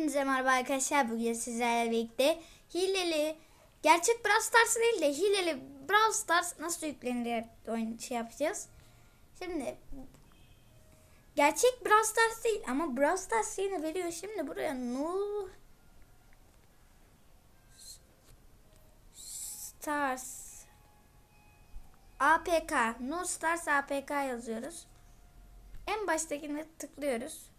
Hepinize merhaba arkadaşlar. Bugün sizlerle birlikte hileli, gerçek Brawl Stars değil de hileli Brawl Stars nasıl yüklenir oyun şey yapacağız. Şimdi gerçek Brawl Stars değil ama Brawl Stars yine veriyor. Şimdi buraya Null Stars APK Null Stars APK yazıyoruz. En baştakine tıklıyoruz.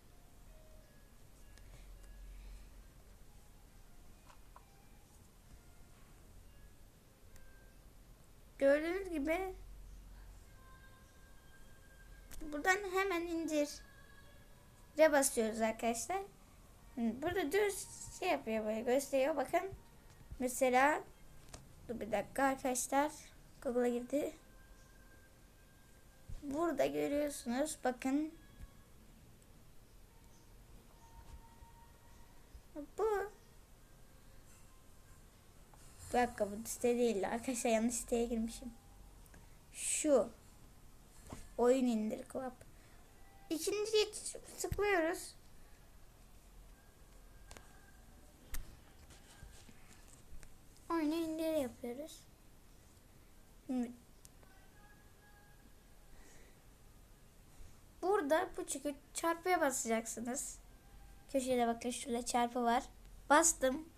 Gördüğünüz gibi buradan hemen indir re basıyoruz arkadaşlar. Burada düz şey yapıyor böyle gösteriyor bakın. Mesela dur bir dakika arkadaşlar. Google'a girdi. Burada görüyorsunuz bakın. Bu bir dakika bu site değil. Arkadaşlar yanlış siteye girmişim. Şu. Oyun indir club. İkinciye tıklıyoruz. Oyunu indir yapıyoruz. Şimdi Burada bu çıkıyor. Çarpıya basacaksınız. Köşede bakın şurada çarpı var. Bastım.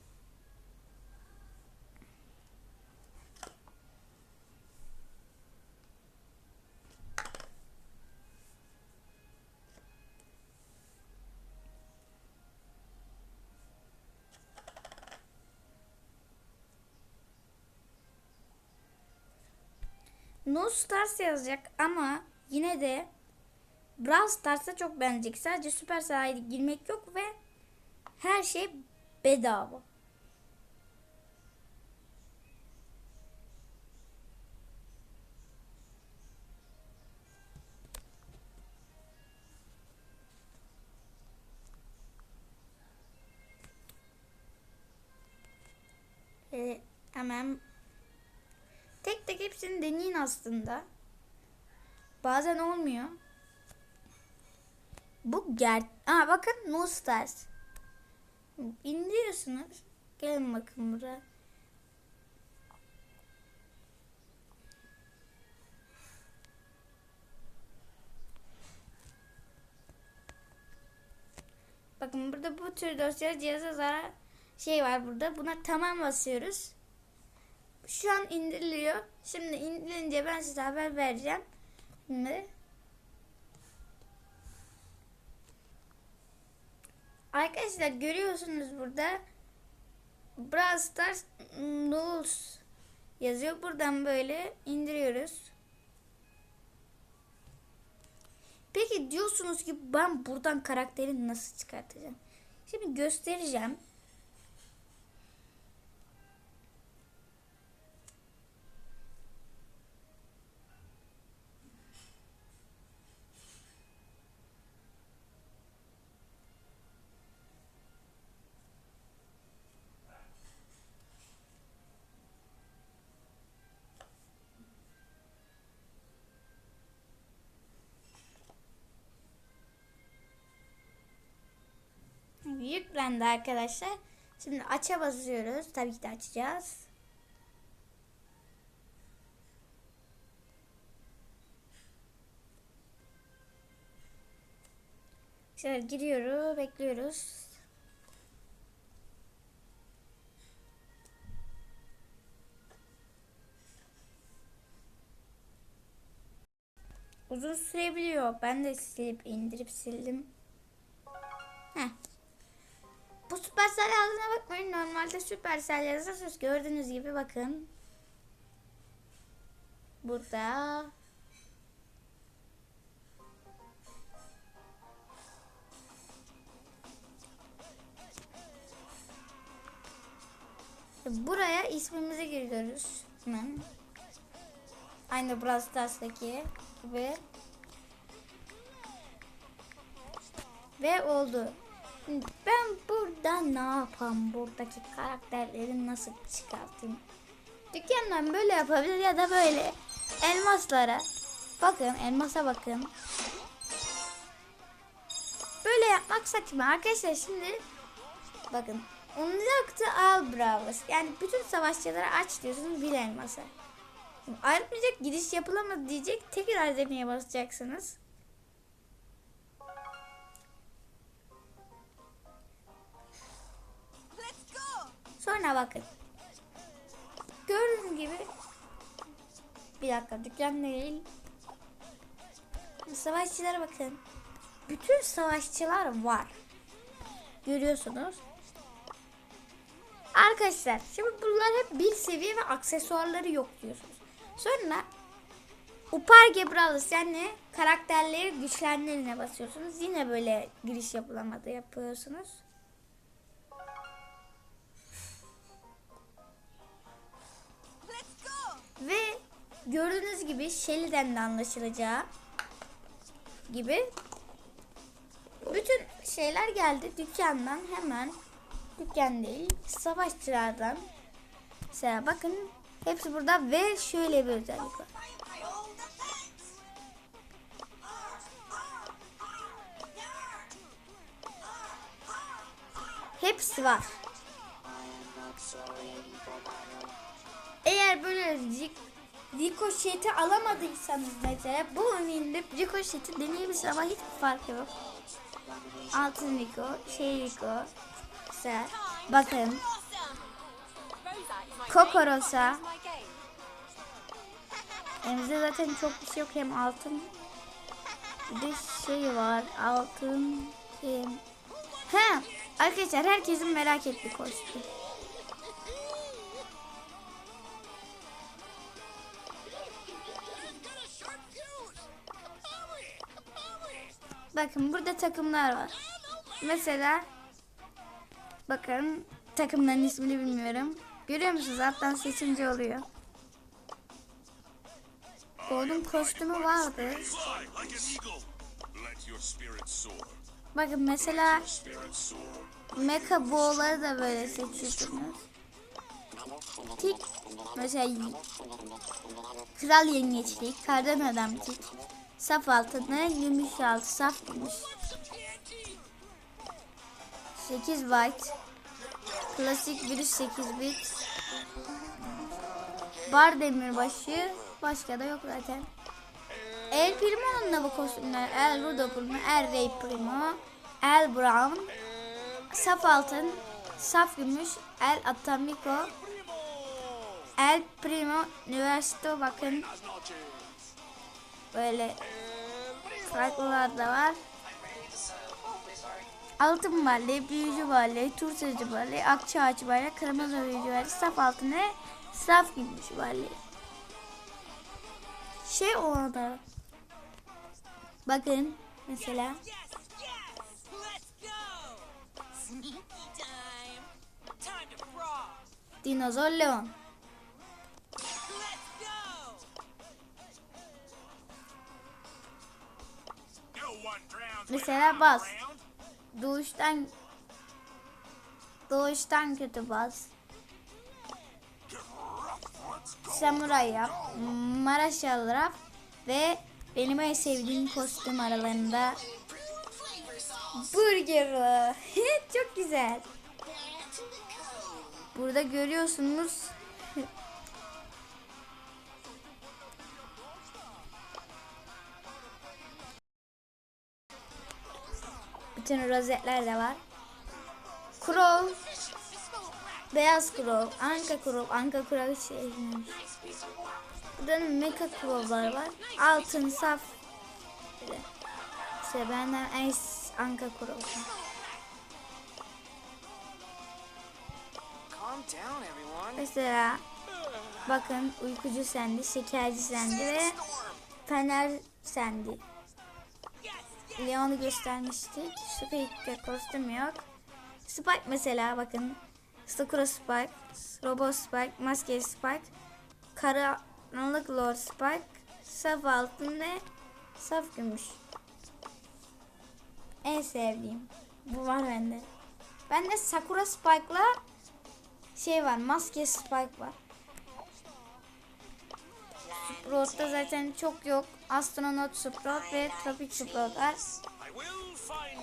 No Stars yazacak ama yine de Brawl Stars'a çok benzeyecek. Sadece Sahile girmek yok ve her şey bedava. Ee, hemen tek tek hepsini deneyin aslında. Bazen olmuyor. Bu ger... Aa bakın No Stars. İndiriyorsunuz. Gelin bakın buraya. Bakın burada bu tür dosya cihaza zarar şey var burada. Buna tamam basıyoruz. Şu an indiriliyor. Şimdi indirince ben size haber vereceğim. Şimdi Arkadaşlar görüyorsunuz burada Brawl Stars Rules yazıyor. Buradan böyle indiriyoruz. Peki diyorsunuz ki ben buradan karakteri nasıl çıkartacağım? Şimdi göstereceğim. Yüklendi arkadaşlar. Şimdi aça basıyoruz. Tabii ki de açacağız. Şöyle giriyoruz, bekliyoruz. Uzun sürebiliyor. Ben de silip indirip sildim. Heh. Bu Supercell yazdığına bakmayın. Normalde Supercell yazarsanız gördüğünüz gibi bakın. Burada. Buraya ismimizi giriyoruz. Hemen. Aynı Brawl Stars'taki gibi. Ve oldu. Ben burada ne yapayım? Buradaki karakterleri nasıl çıkartayım? Dükkandan böyle yapabilir ya da böyle elmaslara. Bakın elmasa bakın. Böyle yapmak saçma. Arkadaşlar şimdi Bakın. Unlock the all brawlers. Yani bütün savaşçıları aç diyorsunuz bir elmasa. Ayrılmayacak giriş yapılamadı diyecek. Tekrar demeye basacaksınız. Sonra bakın. Gördüğünüz gibi bir dakika dükkan değil. Savaşçılara bakın. Bütün savaşçılar var. Görüyorsunuz. Arkadaşlar şimdi bunlar hep bir seviye ve aksesuarları yok diyorsunuz. Sonra Uparge Brawlers yani karakterleri güçlendirine basıyorsunuz. Yine böyle giriş yapılamadı yapıyorsunuz. Gördüğünüz gibi Shelly'den de anlaşılacağı gibi bütün şeyler geldi dükkandan hemen dükkan değil savaşçılardan mesela bakın hepsi burada ve şöyle bir özellik var. Hepsi var. Eğer böyle rikoşeti alamadıysanız mesela bu indirip rikoşeti deneyebilirsiniz ama hiç fark yok. Altın riko, şey riko. Mesela bakın Kokorosa. Elimizde zaten çok bir şey yok hem altın bir de şey var altın şey. Ha arkadaşlar herkesin merak ettiği kostüm. Bakın burada takımlar var. Mesela bakın takımların ismini bilmiyorum. Görüyor musunuz? Alttan seçince oluyor. Golden kostümü vardı. Bakın mesela mecha boğaları da böyle seçiyorsunuz. Tik mesela kral yengeçlik, kardan adam tik, saf altını, gümüş altı, saf gümüş. 8 byte, klasik virüs 8 bit, bar demirbaşı, başka da yok zaten. El Primo'nun da bu kostümler. El Rudo Primo, El Rey Primo, El Brown, Saf Altın, Saf Gümüş, El Atomico, El Primo, Universito bakın. Böyle farklılar da var. Altın Barley, Büyücü Barley, Tursacı Barley, Akça Ağaç Barley, Kırmızı Büyücü Barley, Saf Altın ve Saf Gümüş Barley. Şey orada. Bakın mesela Yes, yes! Mesela bas. Doğuştan doğuştan kötü bas. Samuray yap. Maraşal raf ve benim en sevdiğim kostüm aralarında Burger. Çok güzel. Burada görüyorsunuz. Bütün rozetler de var. Crow. Beyaz Crow. Anka Crow. Anka Crow sevmemiş. Burada da Mecha Crow'lar var. Altın, saf. İşte benden en Anka Crow. Mesela bakın uykucu sendi, şekerci sendi ve fener sendi. Leon'u göstermiştik. Spike'de kostüm yok. Spike mesela bakın. Sakura Spike, Robo Spike, Maske Spike, Karanlık Lord Spike, Saf Altın ve Saf Gümüş. En sevdiğim. Bu var bende. Bende Sakura Spike'la şey var, Maske Spike var. Sprout'ta zaten çok yok. Astronaut Sprout ve Tropik Sprout var.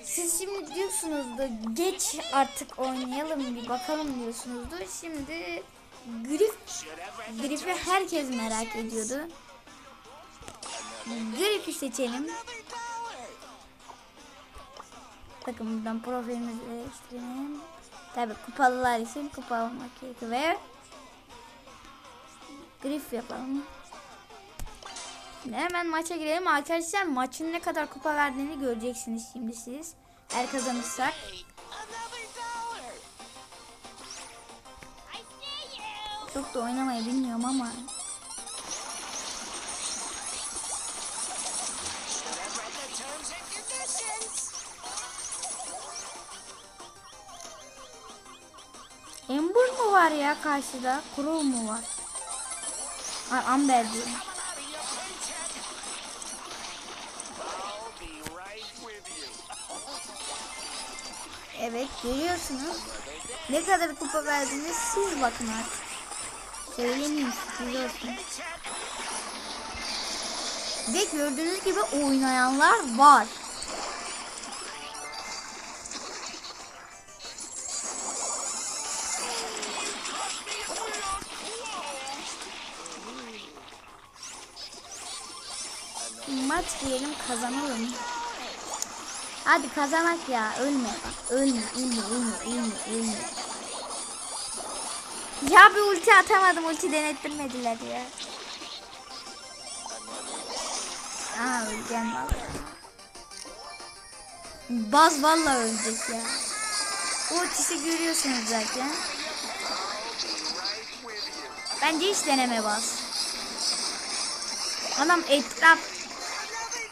Siz şimdi diyorsunuzdur geç artık oynayalım bir bakalım diyorsunuzdur. Şimdi Grif Grif'i herkes merak ediyordu. Grif'i seçelim. Bakın buradan profilimizi değiştirelim. Tabi kupalılar için kupa olmak gerekiyor ve Grif yapalım. Hemen maça girelim arkadaşlar. Maçın ne kadar kupa verdiğini göreceksiniz şimdi siz. Eğer kazanırsak. Çok da oynamayı bilmiyorum ama. Ember mu var ya karşıda? Kuro mu var? Ay Amber diyorum. Evet görüyorsunuz. Ne kadar kupa verdiğini siz bakın artık. Söylemeyeyim olsun. Ve gördüğünüz gibi oynayanlar var. Maç diyelim kazanalım. Hadi kazanak ya. Ölme. Ölme, ölme, ölme, ölme, ölme. Ya bir ulti atamadım. Ulti denettirmediler ya. Aa öleceğim vallahi. Baz vallahi ölecek ya. Ultisi görüyorsunuz zaten. Bence hiç deneme baz. Adam etraf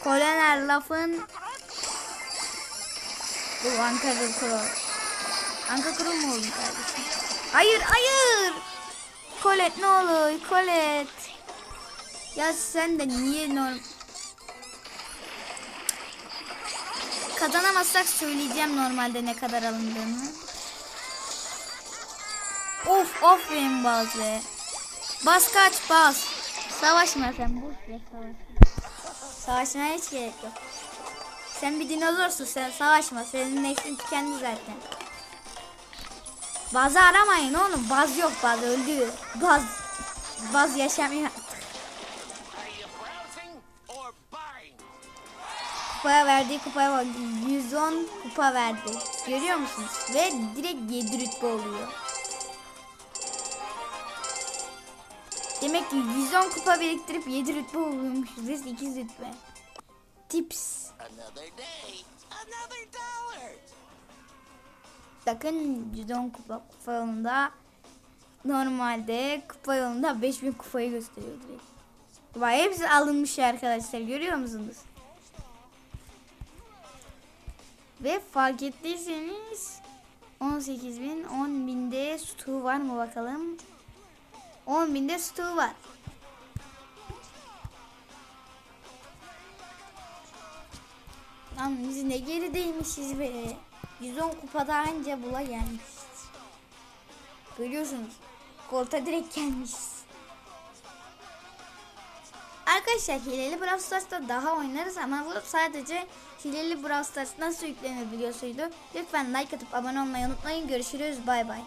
Koloner lafın bu Ankara Kuro. Ankara Kuro mu oldu kardeşim? Hayır hayır. Kolet ne olur Kolet. Ya sen de niye norm... Kazanamazsak söyleyeceğim normalde ne kadar alındığını. Of of benim bazı. Bas kaç bas. Savaşma sen boş ver savaşma. Savaşmaya hiç gerek yok. Sen bir dinozorsun sen savaşma. Senin neslin tükendi zaten. Bazı aramayın oğlum. Baz yok baz öldü. Baz. Baz yaşamıyor artık. Kupaya verdiği kupaya bak. 110 kupa verdi. Görüyor musunuz? Ve direkt 7 rütbe oluyor. Demek ki 110 kupa biriktirip 7 rütbe oluyormuşuz. Biz 2 rütbe. Tips. Another day, another dollar. Bakın 110 kupa kupa yolunda normalde kupa yolunda 5000 kupayı gösteriyor direkt. Bak hepsi alınmış arkadaşlar görüyor musunuz? Ve fark ettiyseniz 18.000 10.000'de stu var mı bakalım? 10.000'de stu var. Lan biz ne gerideymişiz be. 110 kupada anca bula gelmişiz. Görüyorsunuz. Kolta direkt gelmişiz. Arkadaşlar hileli Brawl Stars'ta daha oynarız ama bu sadece hileli Brawl Stars nasıl yüklenir videosuydu. Lütfen like atıp abone olmayı unutmayın. Görüşürüz. Bay bay.